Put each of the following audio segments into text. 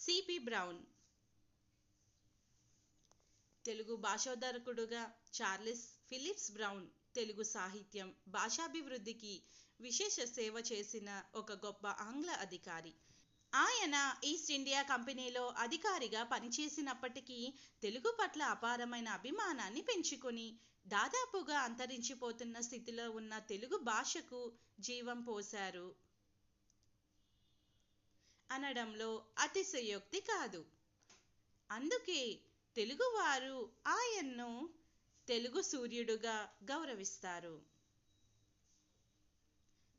CP Brown. Telugu భాషోద్ధరకుడుగా Charles Philips Brown Telugu సాహిత్యం భాషాభివృద్ధికి విశేష సేవ చేసిన ఒక గొప్ప ఆంగ్ల అధికారి. ఆయన ఈస్ట్ ఇండియా కంపెనీలో అధికారిగా పనిచేసినప్పటికీ తెలుగు పట్ల అపారమైన అభిమానాన్ని పెంచుకొని దాదాపుగా అంతరించిపోతున్న స్థితిలో ఉన్న తెలుగు భాషకు జీవం పోశారు. అనడంలో అతిశయోక్తి కాదు. అందుకే తెలుగువారు ఆయన్ను తెలుగు సూర్యుడుగా గౌరవిస్తారు.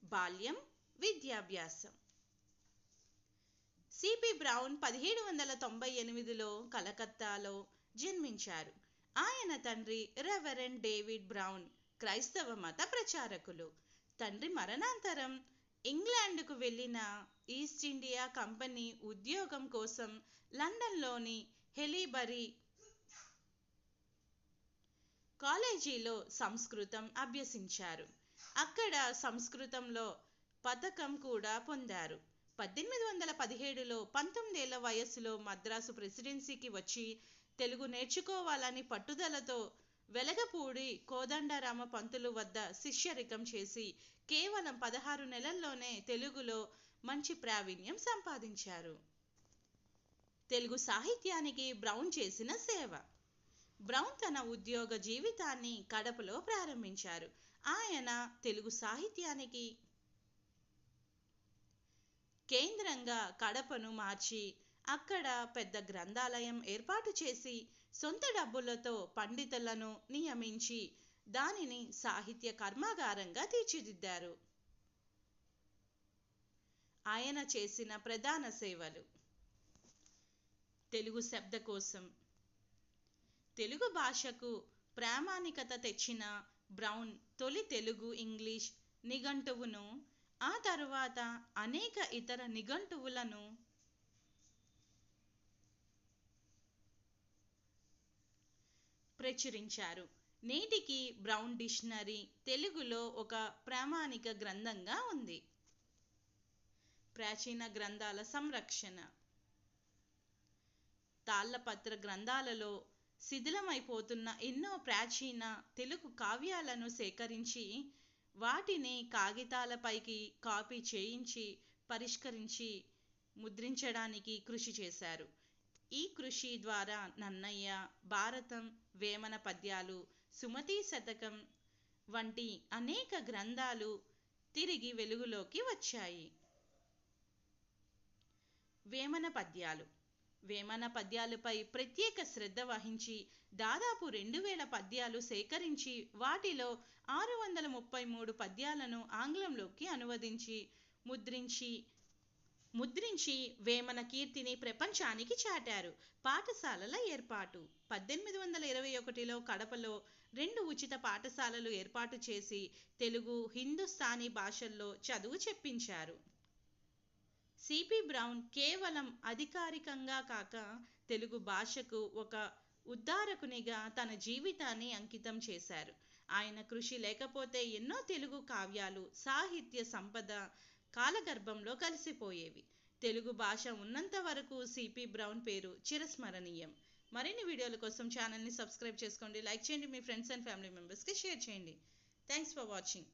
బాల్యం విద్యాభ్యాసం. సిపి బ్రౌన్ పదిహేడు వందల తొంభై ఎనిమిదిలో కలకత్తాలో జన్మించారు. ఆయన తండ్రి రెవరెండ్ డేవిడ్ బ్రౌన్ క్రైస్తవ మత ప్రచారకులు. తండ్రి మరణాంతరం ఇంగ్లాండ్కు వెళ్ళిన ఈస్ట్ ఇండియా కంపెనీ ఉద్యోగం కోసం లండన్లోని హెలీబరీ కాలేజీలో సంస్కృతం అభ్యసించారు. అక్కడ సంస్కృతంలో పథకం కూడా పొందారు. పద్దెనిమిది వందల పదిహేడులో పంతొమ్మిదేళ్ళ వయస్సులో మద్రాసు ప్రెసిడెన్సీకి వచ్చి తెలుగు నేర్చుకోవాలని పట్టుదలతో వెలగపూడి కోదండరామ పంతులు వద్ద శిష్యరికం చేసి కేవలం పదహారు నెలల్లోనే తెలుగులో మంచి ప్రావీణ్యం సంపాదించారు. తెలుగు సాహిత్యానికి బ్రౌన్ చేసిన సేవ. బ్రౌన్ తన ఉద్యోగ జీవితాన్ని కడపలో ప్రారంభించారు. ఆయన తెలుగు సాహిత్యానికి కేంద్రంగా కడపను మార్చి అక్కడ పెద్ద గ్రంథాలయం ఏర్పాటు చేసి సొంత డబ్బులతో పండితులను నియమించి దానిని సాహిత్య కర్మాగారంగా తీర్చిదిద్దారు. ఆయన చేసిన ప్రధాన సేవలు. తెలుగు శబ్దకోశం తెలుగు భాషకు ప్రామాణికత తెచ్చిన బ్రౌన్ తొలి తెలుగు ఇంగ్లీష్ నిఘంటువును ఆ తరువాత అనేక ఇతర నిఘంటువులను ప్రచురించారు. నేటికి బ్రౌన్ డిక్షనరీ తెలుగులో ఒక ప్రామాణిక గ్రంథంగా ఉంది. ప్రాచీన గ్రంథాల సంరక్షణ. తాళ్ళపత్ర గ్రంథాలలో శిథిలమైపోతున్న ఎన్నో ప్రాచీన తెలుగు కావ్యాలను సేకరించి వాటిని కాగితాలపైకి కాపీ చేయించి పరిష్కరించి ముద్రించడానికి కృషి చేశారు. ఈ కృషి ద్వారా నన్నయ్య భారతం వేమన పద్యాలు సుమతి శతకం వంటి అనేక గ్రంథాలు తిరిగి వెలుగులోకి వచ్చాయి. వేమన పద్యాలు. వేమన పద్యాలపై ప్రత్యేక శ్రద్ధ వహించి దాదాపు రెండు వేల పద్యాలు సేకరించి వాటిలో ఆరు వందల ముప్పై మూడు పద్యాలను ఆంగ్లంలోకి అనువదించి ముద్రించి ముద్రించి వేమన కీర్తిని ప్రపంచానికి చాటారు. పాఠశాలల ఏర్పాటు. పద్దెనిమిది వందల ఇరవై ఒకటిలో కడపలో రెండు ఉచిత పాఠశాలలు ఏర్పాటు చేసి తెలుగు హిందుస్థానీ భాషల్లో చదువు చెప్పించారు. సిపి బ్రౌన్ కేవలం అధికారికంగా కాక తెలుగు భాషకు ఒక ఉద్ధారకునిగా తన జీవితాన్ని అంకితం చేశారు. ఆయన కృషి లేకపోతే ఎన్నో తెలుగు కావ్యాలు సాహిత్య సంపద కాలగర్భంలో కలిసిపోయేవి. తెలుగు భాష ఉన్నంత వరకు సిపి బ్రౌన్ పేరు చిరస్మరణీయం. మరిన్ని వీడియోల కోసం ఛానల్ని సబ్స్క్రైబ్ చేసుకోండి. లైక్ చేయండి మీ ఫ్రెండ్స్ అండ్ ఫ్యామిలీ మెంబర్స్కి షేర్ చేయండి. Thanks for watching